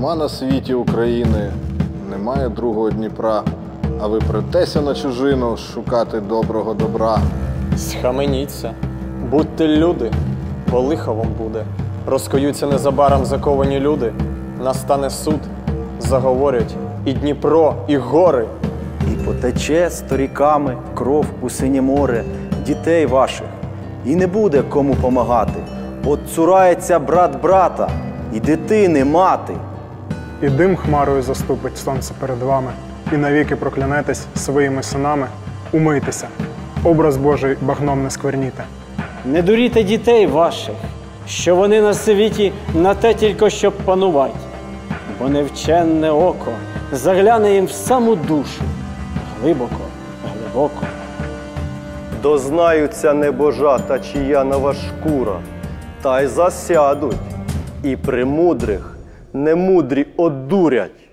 Нема на світі України, немає другого Дніпра, а ви претеся на чужину шукати доброго добра. Схаменіться, будьте люди, бо лихо вам буде. Розкоються незабаром заковані люди, настане суд, заговорять і Дніпро, і гори. І потече сторіками кров у синє море дітей ваших, і не буде кому помагати. От цурається брат брата, і дитини мати. І дим хмарою заступить сонце перед вами, і навіки проклянетесь своїми синами. Умийтеся, образ Божий багном не скверніте. Не дуріте дітей ваших, що вони на світі на те тільки щоб панувати, бо невченне око загляне їм в саму душу, глибоко, глибоко. Дознаються небожата, чия нова шкура, та й засядуть, і премудрих немудрі одурять.